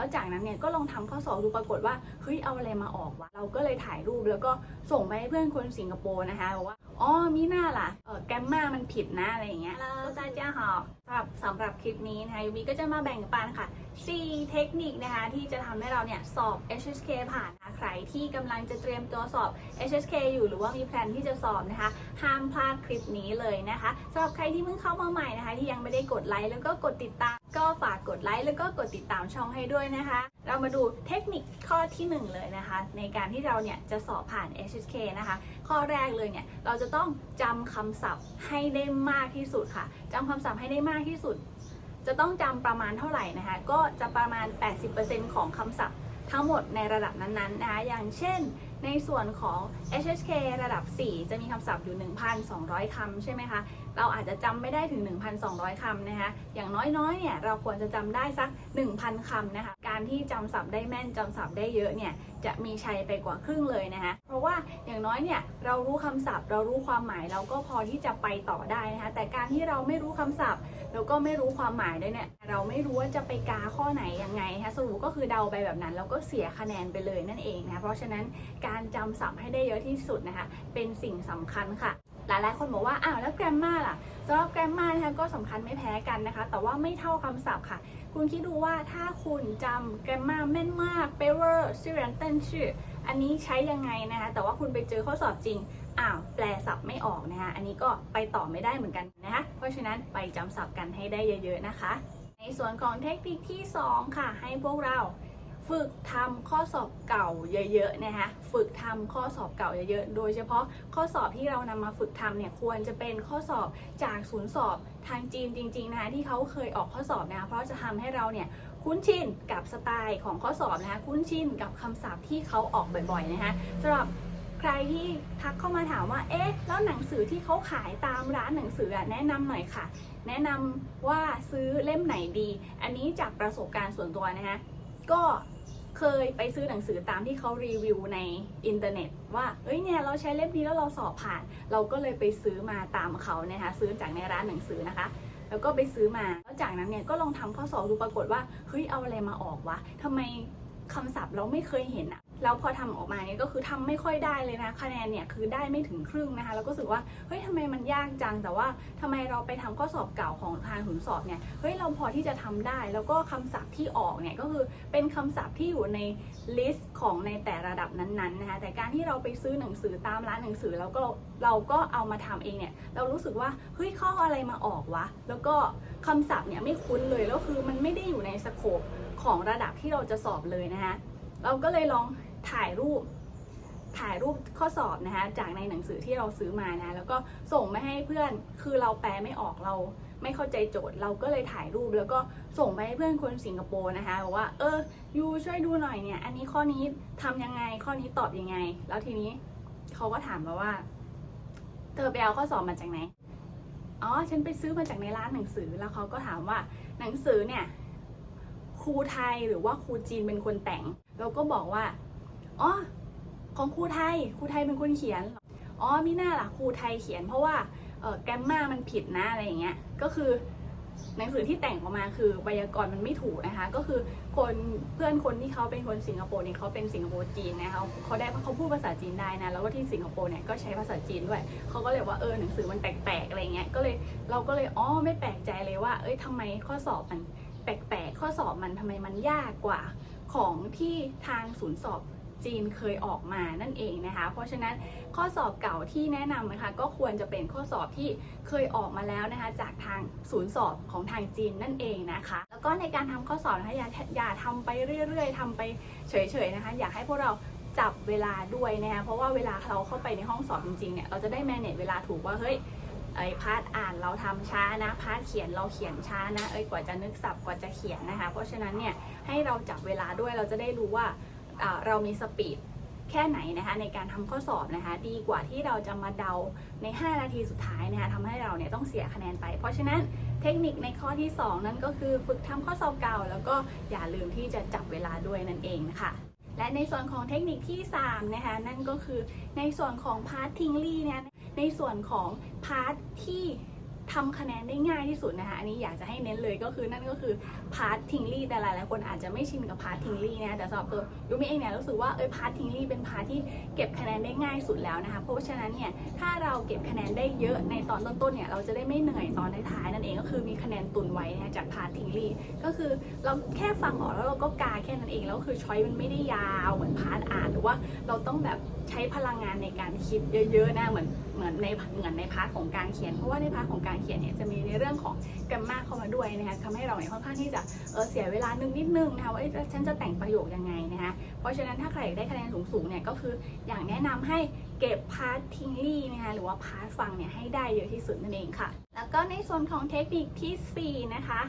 แล้วจากนั้นเนี่ยก็ลองทำข้อสอบดูปรากฏว่าเฮ้ยเอาอะไรมาออกวะเราก็เลยถ่ายรูปแล้วก็ส่งไปให้เพื่อนคนสิงคโปร์นะคะบอกว่าอ๋อมีหน้าล่ะเออแกมมามันผิดนะอะไรอย่างเงี้ยแล้วซาจ้าหอบสำหรับสำหรับคลิปนี้นะคะยูบีก็จะมาแบ่งปันค่ะ 4 เทคนิคนะคะที่จะทำให้เราเนี่ยสอบ HSK ผ่านนะใครที่กำลังจะเตรียมตัวสอบ HSK อยู่หรือว่ามีแพลนที่จะสอบนะคะ ห้ามพลาดคลิปนี้เลยนะคะสำหรับใครที่เพิ่งเข้ามาใหม่นะคะ ที่ยังไม่ได้กดไลค์แล้วก็กดติดตาม ก็ฝากกดไลค์แล้วก็กดติดตามช่องให้ด้วยนะคะ เรามาดูเทคนิคข้อที่หนึ่งเลยนะคะ ในการที่เราเนี่ยจะสอบผ่าน HSK นะคะ ข้อแรกเลยเนี่ยเราจะต้องจำคำศัพท์ให้ได้มากที่สุดค่ะจำคำศัพท์ให้ได้มากที่สุด จะต้องจำประมาณเท่าไหร่นะคะ ก็จะประมาณ 80%ของคำศัพท์ทั้งหมดในระดับนั้นๆนะคะ อย่างเช่น ในส่วนของ HSK ระดับ 4 จะมีคำศัพท์อยู่ 1,200 คำใช่ไหมคะ เราอาจจะจำไม่ได้ถึง 1,200 คำนะคะ อย่างน้อยๆ เนี่ย เราควรจะจำได้สัก 1,000 คำนะคะ การที่จำศัพท์ได้แม่นจำศัพท์ได้เยอะเนี่ยจะมีชัยไปกว่าครึ่งเลยนะคะ เพราะว่าอย่างน้อยเนี่ยเรารู้คำศัพท์ เรารู้ความหมายเราก็พอที่จะไปต่อได้นะคะแต่การที่เราไม่รู้คำศัพท์แล้วก็ไม่รู้ความหมายด้วยเนี่ยเราไม่รู้ว่าจะไปกาข้อไหนยังไงนะคะสรุปก็คือเดาไปแบบนั้นแล้วก็เสียคะแนนไปเลยนั่นเองนะะเพราะฉะนั้นการจำศัพท์ให้ได้เยอะที่สุดนะคะเป็นสิ่งสำคัญค่ะ หลายๆคนบอกว่าอ้าวแล้วแกรมมาล่ะ สำหรับแกรมมานะคะก็สำคัญไม่แพ้กันนะคะ แต่ว่าไม่เท่าคำศัพท์ค่ะ คุณคิดดูว่าถ้าคุณจำแกรมมาแม่นมากเปเวอร์ชื่อเรนเตนชื่ออันนี้ใช้ยังไงนะคะ แต่ว่าคุณไปเจอข้อสอบจริง อ้าว แปลศัพท์ไม่ออกนะคะ อันนี้ก็ไปต่อไม่ได้เหมือนกันนะคะ เพราะฉะนั้นไปจำศัพท์กันให้ได้เยอะๆนะคะ ในส่วนของเทคนิคที่ 2 ค่ะ ให้พวกเรา ฝึกทำข้อสอบเก่าเยอะๆนะคะฝึกทำข้อสอบเก่าเยอะๆโดยเฉพาะข้อสอบที่เรานำมาฝึกทำเนี่ยควรจะเป็นข้อสอบจากศูนย์สอบทางจีนจริงๆนะคะที่เขาเคยออกข้อสอบนะคะเพราะจะทำให้เราเนี่ยคุ้นชินกับสไตล์ของข้อสอบนะคะคุ้นชินกับคำศัพท์ที่เขาออกบ่อยๆนะคะสำหรับใครที่ทักเข้ามาถามว่า เอ๊ะ แล้วหนังสือที่เขาขายตามร้านหนังสือแนะนำหน่อยค่ะ แนะนำว่าซื้อเล่มไหนดี อันนี้จากประสบการณ์ส่วนตัวนะคะ ก็ เคยไปซื้อหนังสือตามที่เขารีวิวในอินเทอร์เน็ต ว่า เอ้ยเนี่ยเราใช้เล่มนี้แล้วเราสอบผ่าน เราก็เลยไปซื้อมาตามเขานะคะซื้อจากในร้านหนังสือนะคะ แล้วก็ไปซื้อมาแล้วจากนั้นเนี่ยก็ลองทำข้อสอบดูปรากฏว่าเฮ้ยเอาอะไรมาออกวะทำไมคำศัพท์เราไม่เคยเห็นอะ แล้วพอทำออกมาเนี่ยก็คือทำไม่ค่อยได้เลยนะคะแนนเนี่ยคือได้ไม่ถึงครึ่งนะคะแล้วก็รู้สึกว่าเฮ้ยทำไมมันยากจังแต่ว่าทำไมเราไปทำข้อสอบเก่าของทางศูนสอบเนี่ยเฮ้ยเราพอที่จะทำได้ แล้วก็คำศัพท์ที่ออกเนี่ยก็คือเป็นคำศัพท์ที่อยู่ในลิสต์ของในแต่ระดับนั้นๆนะคะแต่การที่เราไปซื้อหนังสือตามร้านหนังสือแล้วก็เราก็เอามาทำเองเนี่ยเรารู้สึกว่าเฮ้ยข้ออะไรมาออกวะแล้วก็คำศัพท์เนี่ยไม่คุ้นเลยแล้วคือมันไม่ได้อยู่ในสโคปของระดับที่เราจะสอบเลยนะคะเราก็เลยลอง ถ่ายรูปถ่ายรูปข้อสอบนะคะจากในหนังสือที่เราซื้อมานะแล้วก็ส่งไปให้เพื่อนคือเราแปลไม่ออกเราไม่เข้าใจโจทย์ เราก็เลยถ่ายรูปแล้วก็ส่งไปให้เพื่อนคนสิงคโปร์นะคะบอกว่า เออยูช่วยดูหน่อยเนี่ย อันนี้ข้อนี้ทำยังไงข้อนี้ตอบยังไง แล้วทีนี้เขาก็ถามมาว่า เธอไปเอาข้อสอบมาจากไหนอ๋อฉันไปซื้อมาจากในร้านหนังสือแล้วเขาก็ถามว่าหนังสือเนี่ยครูไทยหรือว่าครูจีนเป็นคนแต่ง เราก็บอกว่า อ๋อของครูไทยครูไทยเป็นคนเขียนอ๋อมิน่าล่ะครูไทยเขียน เพราะว่าเออแกรมมามันผิดนะอะไรอย่างเงี้ยก็คือหนังสือที่แต่งออกมาคือไวยากรณ์มันไม่ถูกนะคะ ก็คือคนเพื่อนคนที่เขาเป็นคนสิงคโปร์เนี่ยเขาเป็นสิงคโปร์จีนนะคะเขาได้เขาพูดภาษาจีนได้นะแล้วก็ที่สิงคโปร์เนี่ยก็ใช้ภาษาจีนด้วยเขาก็เลยว่าเออหนังสือมันแปลกๆอะไรเงี้ยก็เลยเราก็เลยอ๋อไม่แปลกใจเลยว่า เอ้ยทำไมข้อสอบมันแปลกๆข้อสอบมันทำไมมันยากกว่าของที่ทางศูนย์สอบ จีนเคยออกมานั่นเองนะคะ เพราะฉะนั้นข้อสอบเก่าที่แนะนำนะคะก็ควรจะเป็นข้อสอบที่เคยออกมาแล้วนะคะ จากทางศูนย์สอบของทางจีนนั่นเองนะคะ แล้วก็ในการทำข้อสอบนะคะอย่าอย่าทำไปเรื่อย ๆทำไปเฉยๆนะคะ อยากให้พวกเราจับเวลาด้วยนะคะเพราะว่าเวลาเราเข้าไปในห้องสอบจริงๆเนี่ยเราจะได้ manage เวลาถูกว่าเฮ้ยไอ้พาร์ทอ่านเราทำช้านะพาร์ทเขียนเราเขียนช้านะเอ้ยกว่าจะนึกศัพท์กว่าจะเขียนนะคะ เพราะฉะนั้นเนี่ยให้เราจับเวลาด้วยเราจะได้รู้ว่า เรามีสปีดแค่ไหนนะคะในการทำข้อสอบนะคะ ดีกว่าที่เราจะมาเดาใน 5 นาทีสุดท้ายนะคะทำให้เราเนี่ยต้องเสียคะแนนไป เพราะฉะนั้นเทคนิคในข้อที่ 2 นั่นก็คือฝึกทำข้อสอบเก่า แล้วก็อย่าลืมที่จะจับเวลาด้วยนั่นเองนะคะและในส่วนของเทคนิคที่ 3 นะคะ นั่นก็คือในส่วนของพาร์ททิงลี่เนี่ยในส่วนของพาร์ทที่ ทำคะแนนได้ง่ายที่สุดนะคะอันนี้อยากจะให้เน้นเลยก็คือนั่นก็คือพาร์ททิงลี่แต่หลายๆคนอาจจะไม่ชินกับพาร์ททิงลี่นะแต่สำหรับตัวยูมิเองเนี่ยรู้สึกว่าเออพาร์ททิงลี่เป็นพาร์ทที่เก็บคะแนนได้ง่ายสุดแล้วนะคะเพราะฉะนั้นเนี่ยถ้าเราเก็บคะแนนได้เยอะในตอนต้นๆเนี่ยเราจะได้ไม่เหนื่อยตอนท้ายๆนั่นเองก็คือมีคะแนนตุนไว้นะจากพาร์ททิงลี่ก็คือเราแค่ฟังออกแล้วเราก็กาแค่นั้นเองแล้วคือช้อยมันไม่ได้ยาวเหมือนพาร์ทอ่านหรือว่าเราต้องแบบใช้พลังงานในการคิดเยอะๆนะเหมือนเหมือนในเหมือนในพาร์ทของการเขียนเพราะว่าในพาร์ทของการเขียนเนี่ยจะมีในเรื่องของแกรมมาเข้ามาด้วยนะคะทำให้เราเนี่ยค่อนข้างที่จะเออเสียเวลานึงนิดนึงนะคะว่าฉันจะแต่งประโยคยังไงนะคะเพราะฉะนั้นถ้าใครอยากได้คะแนนสูงๆเนี่ยก็คืออย่างแนะนำให้เก็บพาร์ททิงลี่นะคะหรือว่าพาร์ทฟังเนี่ยให้ได้เยอะที่สุดนั่นเองค่ะ แล้วก็ในส่วนของเทคนิคที่ 4 นะคะ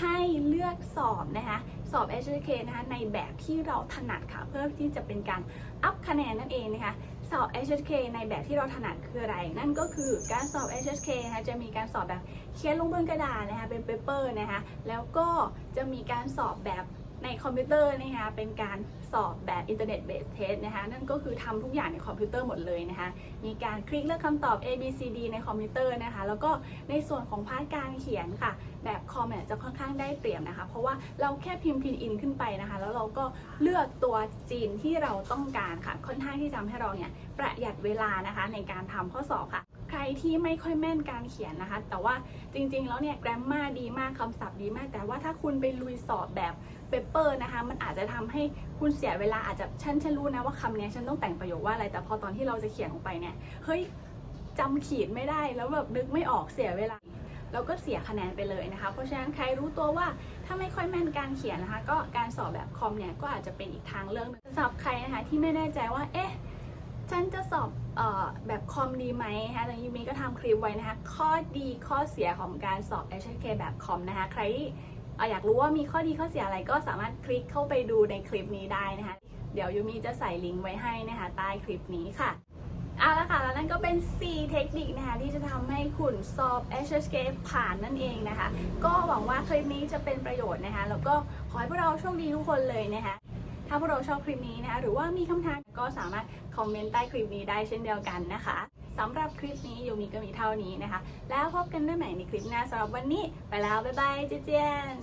ให้เลือกสอบนะคะสอบ HSK นะคะในแบบที่เราถนัดค่ะ เพื่อที่จะเป็นการอัพคะแนนนั่นเองนะคะ สอบ HSK ในแบบที่เราถนัดคืออะไร นั่นก็คือการสอบ HSK นะคะจะมีการสอบแบบเขียนลงบนกระดาษนะคะเป็นเปเปอร์นะคะแล้วก็จะมีการสอบแบบ ในคอมพิวเตอร์นะคะเป็นการสอบแบบอินเทอร์เน็ตเบสเทสนะคะนั่นก็คือทำทุกอย่างในคอมพิวเตอร์หมดเลยนะคะมีการคลิกเลือกคำตอบ A B C D ในคอมพิวเตอร์นะคะแล้วก็ในส่วนของพาร์ทการเขียนค่ะ แบบคอมเนี่ยจะค่อนข้างได้เปรียบนะคะ เพราะว่าเราแค่พิมพ์พินอินขึ้นไปนะคะ แล้วเราก็เลือกตัวจีนที่เราต้องการค่ะค่อนข้างที่จะทำให้เราเนี่ยประหยัดเวลานะคะในการทำข้อสอบค่ะ ใครที่ไม่ค่อยแม่นการเขียนนะคะ แต่ว่าจริงๆ แล้วเนี่ย grammar ดีมากคำศัพท์ดีมาก แต่ว่าถ้าคุณไปลุยสอบแบบเปเปอร์นะคะ มันอาจจะทำให้คุณเสียเวลาอาจจะฉันฉันรู้นะว่าคำนี้ฉันต้องแต่งประโยคว่าอะไร แต่พอตอนที่เราจะเขียนออกไปเนี่ย เฮ้ยจำขีดไม่ได้แล้วแบบนึกไม่ออกเสียเวลาเราก็เสียคะแนนไปเลยนะคะ เพราะฉะนั้นใครรู้ตัวว่าถ้าไม่ค่อยแม่นการเขียนนะคะ ก็การสอบแบบคอมเนี่ยก็อาจจะเป็นอีกทางเลือกหนึ่งสำหรับใครนะคะที่ไม่แน่ใจว่าเอ๊ะ ฉันจะสอบออแบบคอมดีไหมนะคะทางยูมีก็ทำคลิปไว้นะคะ ข้อดีข้อเสียของการสอบ HSK แบบคอมนะคะ ใครที่อยากรู้ว่ามีข้อดีข้อเสียอะไรก็สามารถคลิกเข้าไปดูในคลิปนี้ได้นะคะ เดี๋ยวยูมีจะใส่ลิงก์ไว้ให้นะคะ ใต้คลิปนี้ค่ะเอาละค่ะแล้วนั่นก็เป็น 4 เทคนิคนะคะที่จะทำให้คุณสอบ HSK ผ่านนั่นเองนะคะ ก็หวังว่าคลิปนี้จะเป็นประโยชน์นะคะ แล้วก็ขอให้พวกเราโชคดีทุกคนเลยนะคะ ถ้าพวกเราชอบคลิปนี้นะคะหรือว่ามีคำถามก็สามารถคอมเมนต์ใต้คลิปนี้ได้เช่นเดียวกันนะคะสำหรับคลิปนี้ยูมีก็มีเท่านี้นะคะ แล้วพบกันได้ใหม่ในคลิปหน้าสำหรับวันนี้ ไปแล้ว บ๊ายบายเจเจียน